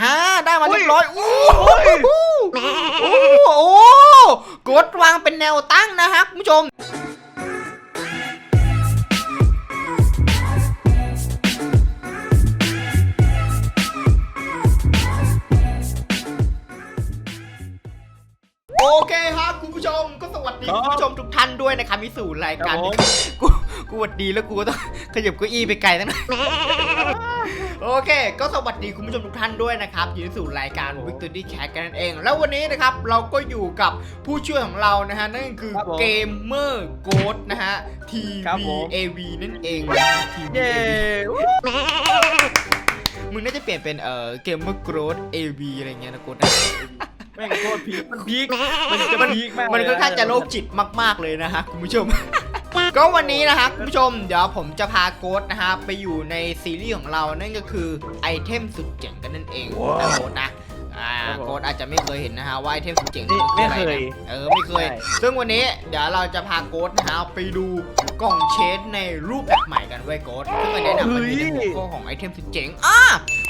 อ่าได้มาเรียบร้อยอู้โอ้ยโอ้โหกดวางเป็นแนวตั้งนะฮะคุณผู้ชมโอเคครับคุณผู้ชมก็สวัสดีครับคุณผู้ชมทุกท่านด้วยนะครับมิสู่รายการครับผมกูกูหวัดดีแล้วกูก็ต้องขยับเก้าอี้ไปไกลตั้งนาน โอเค ก็สวัสดีคุณผู้ชมทุกท่านด้วยนะครับยินดีสู่รายการ Victory Cat กันนั่นเอง แล้ววันนี้นะครับเราก็อยู่กับผู้ช่วยของเรานะฮะนั่นก็คือครับผมเกมเมอร์โกดนะฮะ ครับผม TVAV นั่นเองนะฮะ TVAV เย้มึงน่าจะเปลี่ยนเป็นเอ่อเกมเมอร์โกด AV อะไรเงี้ยนะโกดนะแม่งโคตรพีคมันพีคมันจะพีคมากมันเลยค่อนข้างจะโรคจิตมาก ๆเลยนะฮะคุณผู้ชม ก็วันนี้นะฮะคุณผู้ชมเดี๋ยวผมจะพาโกดนะฮะไปอยู่ในซีรีส์ของเรานั่นก็คือไอเทมสุดเจ๋งกันนั่นเองนะโกดนะ อ่าโกดอาจจะไม่เคยเห็นนะฮะว่าไอเทมสุดเจ๋งนี่คืออะไรนะเออไม่เคยซึ่งวันนี้เดี๋ยวเราจะพาโกดนะฮะไปดูกล่องเชดในรูปแบบใหม่กันเว้ยโกดซึ่งอันเนี้ยเนี่ยมันอยู่ในหัวข้อของไอเทมสุดเจ๋งอ่า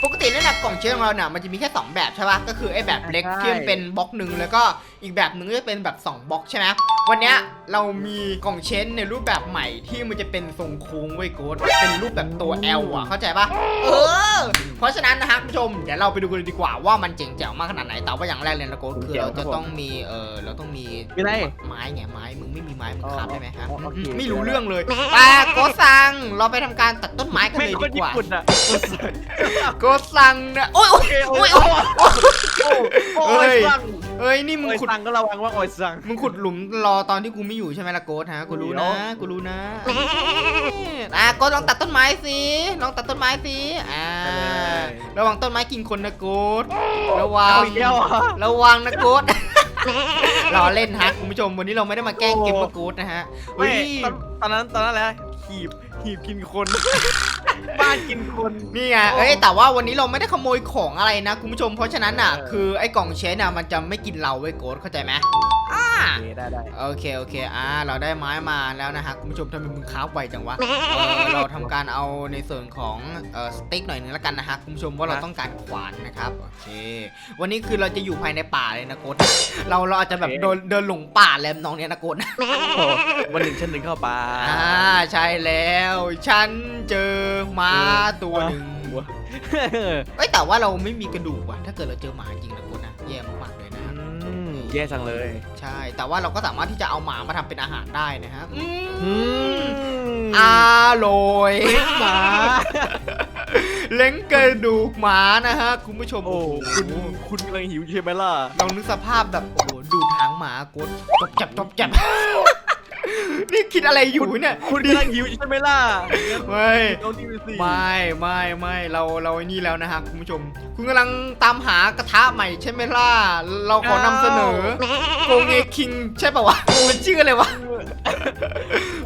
ปกติแล้วเนี่ยกล่องเชดของเราเนี่ยมันจะมีแค่สองแบบใช่ปะก็คือไอแบบเล็กที่มันเป็นบล็อกหนึ่งแล้วก็อีกแบบหนึ่งก็จะเป็นแบบสองบล็อกใช่ไหมวันเนี้ยเรามีกล่องเชนในรูปแบบใหม่ที่มันจะเป็นทรงโค้งไว้ยโกดเป็นรูปแบบตัว L อะเข้าใจปะเออ เพราะฉะนั้นนะฮะคุณผู้ชมเดี๋ยวเราไปดูกันเลยดีกว่าว่ามันเจ๋งแจ๋วมากขนาดไหนแต่ว่าอย่างแรกเลยนะโกดคือเราจะต้องมีเออเราต้องมีมีอะไรไม้ไงไม้มึงไม่มีไม้มึงอ๋อคราบได้ไหมครับอ๋อโอเคไม่รู้เรื่องเลยไปโกดสั่งเราไปทำการตัดต้นไม้กันแม่เลงยโคตรดีกญี่ว่าปุ่นอะโกดสั่งนะโอ้ยโอ้ยโอโอ้เคยโอ้โอ้ยยโอ้ยสั่ง เอ้ยนี่มึงโอ้ยขุด สั่งก็ระวังว่าโอ้ยสั่งมึงขุดหลุมรอตอนที่กูไม่อยู่ใช่ไหมล่ะโกดฮะ กูรู้นะเดี๋ยวกูรู้นะอะโกดลองตัดต้นไม้สิลองตัดต้นไม้สิอ่าระวังต้นไม้กินคนนะโกดระวังเอาอีกแล้วเหรอระวังนะโกดรอเล่นฮะคุณผู้ชมวันนี้เราไม่ได้มาแกล้งเกมมาโกดนะฮะไม่เฮ้ยตอนตอนนั้นตอนนั้นแหละ หีบหีบกินคน บ้านกินคน นี่ไง เอ้ย แต่ว่าวันนี้เราไม่ได้ขโมยของอะไรนะคุณผู้ชม เพราะฉะนั้นอะเออคือไอ้กล่องเชนอะมันจะไม่กินเราเว้ยโกดเข้าใจไหมอ่า โอเคได้ได้โอเคโอเคอ่าเราได้ไม้มาแล้วนะฮะคุณผู้ชมทำไมมึงค้าบไวจังวะเออเราทำการเอาในส่วนของเอ่อสติ๊กหน่อยนึงแล้วกันนะฮะคุณผู้ชมว่าเราต้องการขวานนะครับโอเค วันนี้คือเราจะอยู่ภายในป่าเลยนะโกดเราเราอาจจะแบบเดินเดินหลงป่าแล้วน้องเนี้ยนะโกดโอ้โหวันหนึ่งฉันหนึ่งเข้าป่าอ่าใช่แล้ว ฉันเจอม้าตัวหนึ่งหัวเอ้ยแต่ว่าเราไม่มีกระดูกว่ะถ้าเกิดเราเจอหมาจริงนะโกดนะแย่มากๆเลยนะอืม แย่จังเลยใช่ แต่ว่าเราก็สามารถที่จะเอาหมามาทำเป็นอาหารได้นะฮะอือืมมอร่อยหมาเล้งกระดูกหมานะฮะคุณผู้ชมโอ้คุณคุณกำลังหิวใช่ไหมล่ะ ลองนึกสภาพแบบโอ้โหดูทางหมากดจบจับจบจับ นี่คิดอะไรอยู่เนี่ยคุณกำลังหิวใช่ไหมล่ะไม่น้องทีวีสี่ไม่ไม่ไม่เราเราไอ้นี่แล้วนะฮะคุณผู้ชม คุณกำลังตามหากระทะใหม่ใช่ไหมล่ะเราขอนำเสนอโกเงคิงใช่ป่าวะมันชื่ออะไรวะ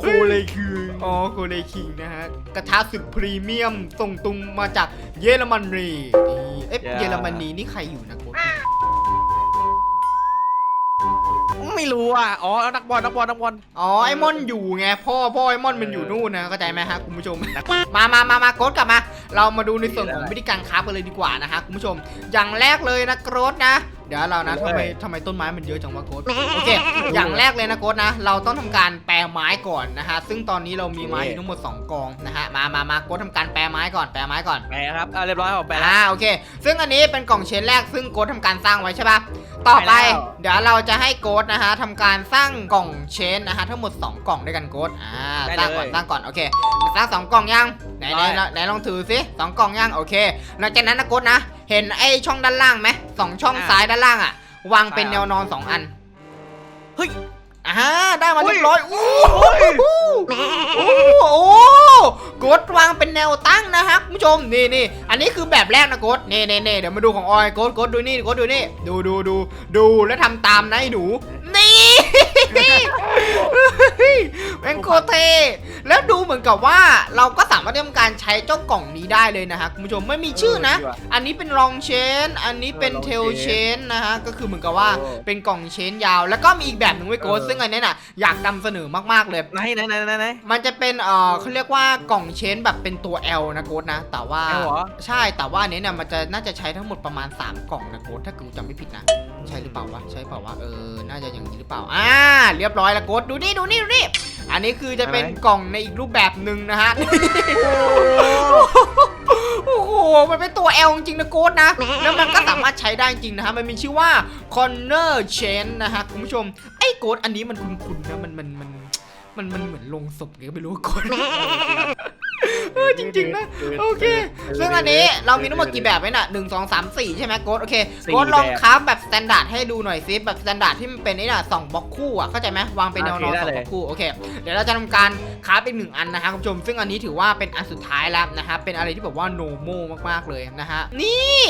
โคเลยคืออ๋อโกเลคิงนะฮะกระทะสุดพรีเมียมส่งตรงมาจากเยอรมนีนี่เอ๊ะเยอรมนีนี่ใครอยู่นะโกด ไม่รู้อะ อ๋อ นักบอล นักบอล นักบอล อ๋อไอมอนอยู่ไงพ่อพ่อไอมอนมันอยู่นู่นนะเข้าใจไหมฮะคุณผู้ชม มามามามาโกดกลับมา เรามาดูในส่วนของวิธีการคราฟกันเลยดีกว่านะฮะคุณผู้ชม อย่างแรกเลยนะโกดนะ เดี๋ยวเรานะทำไมทำไมต้นไม้มันเยอะจังวะโกดโอเค อย่างแรกเลยนะโกดนะ เราต้องทำการแปลไม้ก่อนนะฮะซึ่งตอนนี้เรามีไม้อยู่ทั้งหมดสองกองนะฮะมามามาโกดทำการแปลไม้ก่อนแปลไม้ก่อนแปลครับอะเรียบร้อยครับแปลแล้วอ่าโอเค ซึ่งอันนี้เป็นกล่องเชนแรกซึ่งโกดทำการสร้างไว้ใช่ปะ ต่อไปใช่แล้วเดี๋ยวเราจะให้โกดนะฮะทำการสร้างกล่องเชนนะฮะทั้งหมด 2 กล่องด้วยกันโกดอ่าสร้างก่อนสร้างก่อนโอเคสร้างสองกล่องยังไหนไหนไหนไหนลองถือสิสองกล่องยังโอเคหลังจากนั้นนะโกดนะ เห็นไอ้ช่องด้านล่างไหมสองช่องซ้ายด้านล่างอะวางเป็นแนวนอนสองอันเฮ้ยอ่าได้มาเรียบร้อยอู้โอ้ยโอ้โหกดวางเป็นแนวตั้งนะครับคุณผู้ชมนี่นี่อันนี้คือแบบแรกนะกดนี่นี่นี่เดี๋ยวมาดูของออยกดกดดูนี่กดดูนี่ ดูดูดูดูแล้วทำตามนะไอ้หนูนี่ เฮ้ยแมงโคตรเท แล้วดูเหมือนกับว่าเราก็สามารถทำการใช้เจ้ากล่องนี้ได้เลยนะฮะคุณผู้ชมไม่มีชื่อนะเออดีว่ะอันนี้เป็นลองเชน อันนี้เป็นเออ long เทลเช chain นนะฮะก็คือเหมือนกับว่าโอ้เป็นกล่องเชนยาว แล้วก็มีอีกแบบหนึ่งไว้โกสเออซึ่งอันนี้น่ะอยากนำเสนอมากๆเลยไหนไหนไหนไหนไหนมันจะเป็นเอ่อเขาเรียกว่ากล่องเชนแบบเป็นตัว L นะโกสนะ แต่ว่า L เหรอใช่แต่ว่าอันนี้เนี่ยมันจะน่าจะใช้ทั้งหมดประมาณ 3 กล่องนะโกสถ้ากูจำไม่ผิดนะ ใช่หรือเปล่าวะใช่เปล่าวะเออน่าจะอย่างนี้หรือเปล่าอ่าเรียบร้อยแล้วโกสดูนี่ดูนี่ดูนี่อันนี้คือจะเป็นอะไรกล่องในอีกรูปแบบหนึ่งนะฮะโอ้โห มันเป็นตัว L จริงๆนะโกดนะ แล้วมันก็สามารถใช้ได้จริงนะฮะ มันมีชื่อว่า Corner Chain นะฮะ คุณผู้ชม ไอ้โกดอันนี้มันคุ้นๆนะ มันมันมันมันมันเหมือนลงศพไงก็ไม่รู้โกด เออจริงๆนะโอเค ซึ่งอันนี้เรามีทั้งหมดกี่แบบไว้น่ะหนึ่งสองสามสี่ใช่ไหมโกดโอเคสี่โกดลองแบบคราฟแบบสแตนดาร์ดให้ดูหน่อยซิแบบสแตนดาร์ดที่มันเป็นไอ้น่ะสองบล็อกคู่อะเข้าใจไหมวางเป็นแนวนอนโอเคได้สองเลยบล็อกคู่โอเคเดี๋ยวเราจะทำการคราฟอีกหนึ่งอันนะฮะคุณผู้ชม ซึ่งอันนี้ถือว่าเป็นอันสุดท้ายแล้วนะฮะเป็นอะไรที่แบบว่าโนโมมากๆเลยนะฮะนี่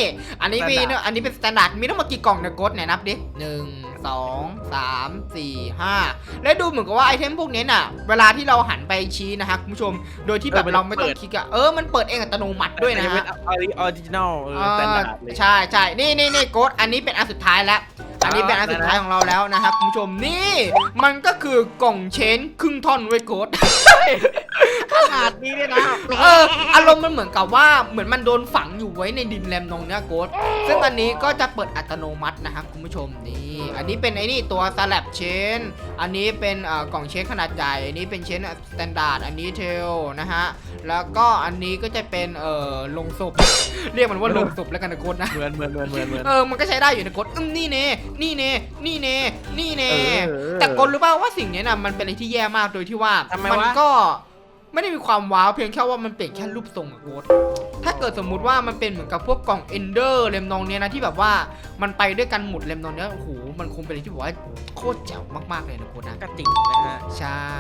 อันนี้มี Standard อันนี้เป็นสแตนดาร์ดมีทั้งหมดกี่กล่องเนี่ยโกดเนี่ยนับดิหนึ่ง สองสามสี่ห้าและดูเหมือนกับว่าไอเทมพวกนี้น่ะ เวลาที่เราหันไปชี้นะฮะคุณผู้ชม โดยที่แบบเออมันเราไม่ต้องเปิดคลิกอะเออ มันเปิดเองอัตโนมัติด้วยนะเป็ฮะนออริจินอลเออสแตนดาร์ดเลยใช่ใช่นี่นี่นี่โกดอันนี้เป็นอันสุดท้ายแล้ว อันนี้เป็นอันสุดท้ายของเราแล้วนะครับคุณผู้ชมนี่ มันก็คือกล่องเชนครึ่งท่อนไว้ยโกดขนาดนี้เนี่ยนะเอออารมณ์มันเหมือนกับว่าเหมือนมันโดนฝังอยู่ไว้ในดินแรมตรงเนี้ยโกดซึ่งอันนี้ก็จะเปิดอัตโนมัตินะครับคุณผู้ชมนี่อันนี้เป็นไอ้นี่ตัวสลับเชนอันนี้เป็นเอ่อกล่องเชนขนาดใหญ่อันนี้เป็นเชนสแตนดาร์ดอันนี้เทลนะฮะแล้วก็อันนี้ก็จะเป็นเอ่อลงศพเรียกมันว่าลงศพแล้วกันนะโกดนะเหมือนเหมือนเหมือนเหมือนเหมือนเออมันก็ใช้ได้อยู่นะกดอืมนี่เน่ นี่เน่นี่เน่นี่เน่เออแต่กดรู้ป่าวว่าสิ่งเนี้ยนะมันเป็นอะไรที่แย่มากโดยที่ว่าทำไมมัวะก็ไม่ได้มีความว้าวเพียงแค่ว่ามันเปลี่ยนแค่รูปทรงอะโกดถ้าเกิดสมมุติว่ามันเป็นเหมือนกับพวกกล่องเอนเดอร์เลมนองเนี้ยนะที่แบบว่ามันไปด้วยกันหมดเลมนองเนี้ยโอ้โหมันคงเป็นอะไรที่แบบว่าโคตรแจ๋วมากๆเลยนะโกดนะ กระติกนะฮะ ใช่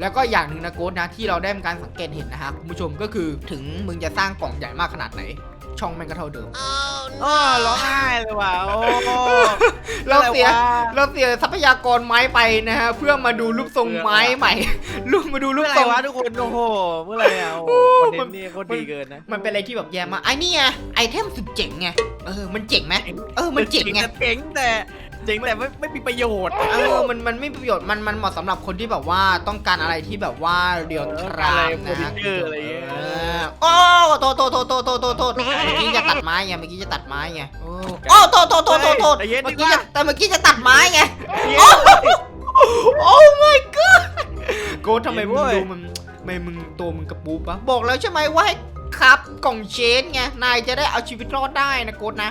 แล้วก็อย่างหนึ่งนะโกดนะที่เราได้มีการสังเกตเห็นนะครับคุณผู้ชมก็คือถึงมึงจะสร้างกล่องใหญ่มากขนาดไหน ช่องแม่งก็เท่าเดิม อ๋อร้องไห้เลยว่ะโอ้ เราเสียอะไรวะเราเสียทรัพยากรไม้ไปนะฮะเพื่อมาดูรูปทรงไม้ใหม่ รูปมาดูรูเมื่ปอไหทร่รง วะทุกคนโอ้โหเมื่อไหร่อะโอ้โหโอ้คอนเทมันนต์นี่โคตรดีเกินนะมันเป็นอะไรที่แบบแย่มากไอ้นี่ไงไอเทมสุดเจ๋งไงเออมันเจ๋งไหมเออมันเจ๋งไง เจ๋งแต่เจ๋งแต่ไม่ไม่มีประโยชน์เออมันมันไม่มีประโยชน์มันมันเหมาะสำหรับคนที่แบบว่าต้องการอะไรที่แบบว่าเรียวทรามนะฮะเอออะไรเงี้ย เออ โอ้โทษโทษโทษโทษโทษโทษโทษเมื่อกี้จะตัดไม้ไงเมื่อกี้จะตัดไม้ไงโอ้โอ้โทษโทษโทษโทษโทษใจเมื่อกี้จะแต่เมื่อกี้จะตัดไม้ไงโอ้โอ้ my god โกทำไมมึงดูมันทำไมมึงตัวมึงกระปูปะบอกแล้วใช่ไหมว่าให้ ครับกล่องเชนไงนายจะได้เอาชีวิตรอดได้นะโกดนะ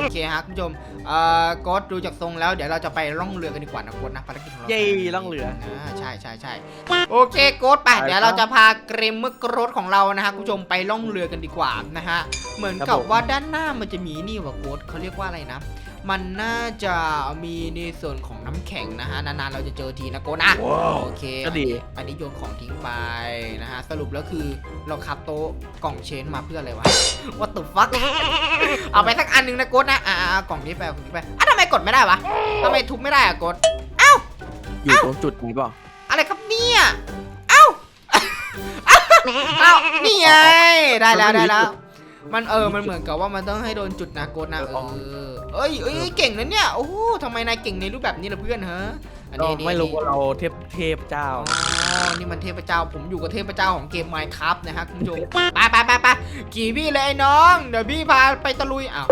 โอเคฮะคุณผู้ชมเอ่อโกดดูจากทรงแล้วเดี๋ยวเราจะไปล่องเรือกันดีกว่านะโกดนะภารกิจของเราเย้ล่องเรือ อ่าใช่ใช่ใช่โอเคโกดไปเดี๋ยวเราจะพาเกรมเมอร์โกรดของเรานะฮะคุณผู้ชมไปล่องเรือกันดีกว่านะฮะเหมือนครักับบผมว่าด้านหน้ามันจะมีนี่ว่ะโกดเขาเรียกว่าอะไรนะ มันน่าจะมีในส่วนของน้ำแข็งนะฮะ นานๆเราจะเจอทีนะโกนะโอเคก็ดีอันนี้โยนของทิ้งไปนะฮะ สรุปแล้วคือเราคับโต๊ะกล่องเชนมาเพื่ออะไรวะ What the fuck เอาไปสักอันหนึงนะโกดนะ อ่ากล่องนี้ไปเอากล่องนี้ไปอะทำไมกดไม่ได้วะทำไมทุบไม่ได้อะโกดอยู่ตรงจุดนี้เปล่าอะไรครับเนี่ย เอ้า เอ้า นี่ไง ได้แล้วได้แล้ว มันเออมันเหมือนกับว่ามันต้องให้โดนจุดนะโกดนะเออเอ้ยเอ้ยเก่งนะเนี่ยโอ้โหทำไมนายเก่งในรูปแบบนี้ล่ะเพื่อนฮะอันก็นี้นี่ไม่รู้นี่ว่าเราเทพเทพเจ้าอ๋อนี่มันเทพเจ้าผมอยู่กับเทพเจ้าของเกม Minecraft นะฮะคุณผู้ชมไปไปไปไปกี่พี่เลยไอ้น้องเดี๋ยวพี่พาไปตะลุยอ้าว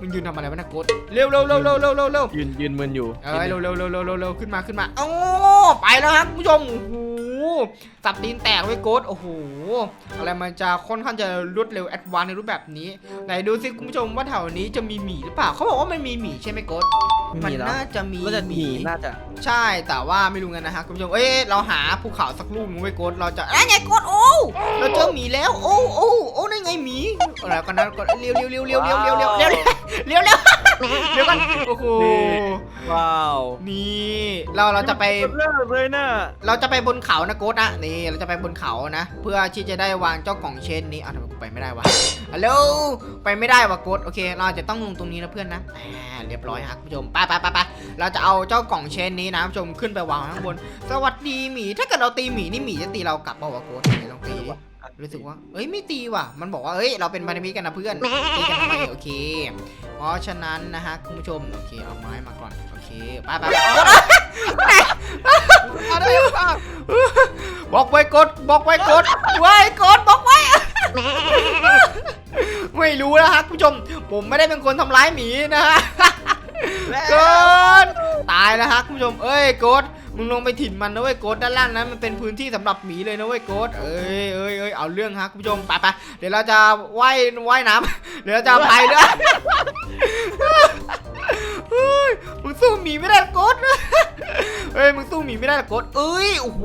มึงยืนทำอะไรวะนะโกดเร็วเร็วเร็วเร็วเร็วเร็วเร็วยืนยืนมึนอยู่เอ้ยเร็วเร็วเร็วเร็วเร็วเร็วขึ้นมาขึ้นมาโอ้ไปแล้วครับคุณผู้ชมโอ้โห สับตีนแตกไว้โกดโอ้โห อะไรมันจะค่อนข้างจะรวดเร็วแอดวานในรูปแบบนี้ ไหนดูสิคุณผู้ชมว่าแถวนี้จะมีหมีหรือเปล่า เขาบอกว่ามันมีหมีใช่ไหมโกดไม่มันมีแล้วน่าจะมีก็จะมีน่าจะ ใช่แต่ว่าไม่รู้กันนะฮะคุณผู้ชม เอ้ยเราหาภูเขาสักลูกนึงไว้โกดเราจะไอ้ยไงโกดโอ้เราเจอหมีแล้ว โอ้โอ้โอ้นั่นไงหมีอะไรกันนะกดเร็วเร็วเร็วเร็วเร็วเร็วเร็วเร็วเร็วเร็วเร็วเดี๋ยวกันโอ้โหว้าวนี่เราเราจะไปเลิกเลยน่ะเราจะไปบนเขานะโกดนะนี่เราจะไปบนเขานะ เพื่อที่จะได้วางเจ้ากล่องเชนนี้อะทำไมกูไปไม่ได้วะฮัลโหลไปไม่ได้วะโกดโอเค เราอาจจะต้องลงตรงนี้นะเพื่อนนะอ่าเรียบร้อยครับคุณผู้ชมไปไปไปไปเราจะเอาเจ้ากล่องเชนนี้นะคุณผู้ชมขึ้นไปวางข้างบน สวัสดีหมีถ้าเกิดเราตีหมีนี่หมีจะตีเรากลับเปล่าวะโกดไหนลองตีดิ รู้สึกว่า เอ้ยไม่ตีว่ะ มันบอกว่า เอ้ยเราเป็นพันธมิตรกันนะเพื่อนตีกันทำไมโอเค เพราะฉะนั้นนะฮะคุณผู้ชมโอเคเอาไม้มาก่อนโอเคไปไปไปอะไรอะบอกไว้กดบอกไว้กดไว้กดบอกไว้ไม่รู้นะฮะคุณผู้ชม ผมไม่ได้เป็นคนทำร้ายหมีนะฮะกดตายแล้วฮะคุณผู้ชม เอ้ยกด มึงลงไปถิ่นมันนะเว้ยโกดด้านล่างนั้นมันเป็นพื้นที่สำหรับหมีเลยนะเว้ยโกดเอ้ยเอ้ยเอ้ยเอาเรื่องฮะคุณผู้ชมไปไปเดี๋ยวเราจะว่ายว่ายน้ำเดี๋ยวเราจะพายเรือเฮ้ยมึงสู้หมีไม่ได้โกดเฮ้ยมึงสู้หมีไม่ได้หรอกกดเอ้ยโอ้โห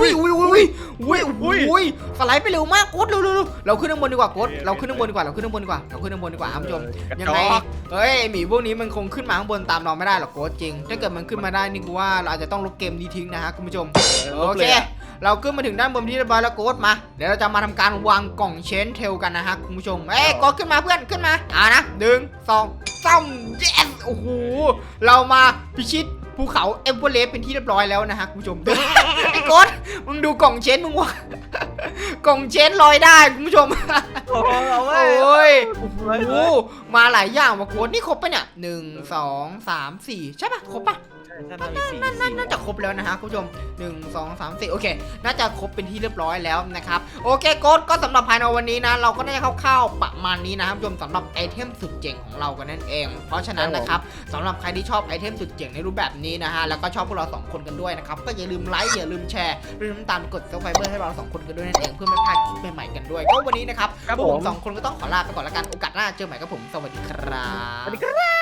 อุ้ยอุ้ยอุ้ยอุ้ยอุ้ยอุ้ยสไลด์ไปเร็วมากกดเร็วเร็วเร็วเราขึ้นข้างบนดีกว่ากดเราขึ้นข้างบนดีกว่าเราขึ้นข้างบนดีกว่าเราขึ้นข้างบนดีกว่าครับคุณผู้ชมยังไงเฮ้ยหมีพวกนี้มันคงขึ้นมาข้างบนตามเราไม่ได้หรอกโค้ชจริง ถ้าเกิดมันขึ้นมาได้นี่กูว่าเราอาจจะต้องลบเกมนี้ทิ้งนะฮะคุณผู้ชมโอเคเราขึ้นมาถึงด้านบนที่เรียบร้อยแล้วโค้ชมา เดี๋ยวเราจะมาทำการวางกล่องเชนเทลกันนะฮะคุณผู้ชม เอ้ยโค้ชขึ้นมาเพื่อนขึ้นมาอ่านะหนึ่งสองสามเยสโอ้โห เรามาพิชิต ภูเขาเอเวอเรสต์เป็นที่เรียบร้อยแล้วนะฮะคุณผู้ชม ไอ้โค้ชมึงดูกล่องเชนมึงวะกล่องเชนลอยได้คุณผู้ชม โอ้โหเอาโอเว้ย้ยโอ้โหมาหลายอย่างว่ะโค้ดนี่ครบปะเนี่ยหนึ่งสองสามสี่ใช่ปะครบปะใช่น่ามีสี่น่าสี่น่าจะครบแล้วนะฮะคุณผู้ชมหนึ่งสองสามสี่โอเค น่าจะครบเป็นที่เรียบร้อยแล้วนะครับ โอเคโค้ดก็สำหรับภายในวันนี้นะ เราก็น่าจะคร่าวๆประมาณนี้นะครับคุณผู้ชมสำหรับไอเทมสุดเจ๋งของเรากันนั่นเอง เพราะฉะนั้นนะครับสำหรับใครที่ชอบไอเทมสุดเจ๋งในรูปแบบนี้นะฮะ แล้วก็ชอบพวกเราสองคนกันด้วยนะครับ ก็อย่าลืมไลค์ อย่าลืมแชร์อย่าลืมตามกดซับสไครเบอร์ให้เราสองคนกันด้วยนั่นเองเพื่อไม่พลาดคลิปใหม่ๆกันด้วย ก็วันนี้นะครับครับพวกผผมมสองคนก็ต้องขอลาไปก่อนละกัน โอกาสหน้าเจอใหม่กับผม สวัสดีครับ สวัสดีครับ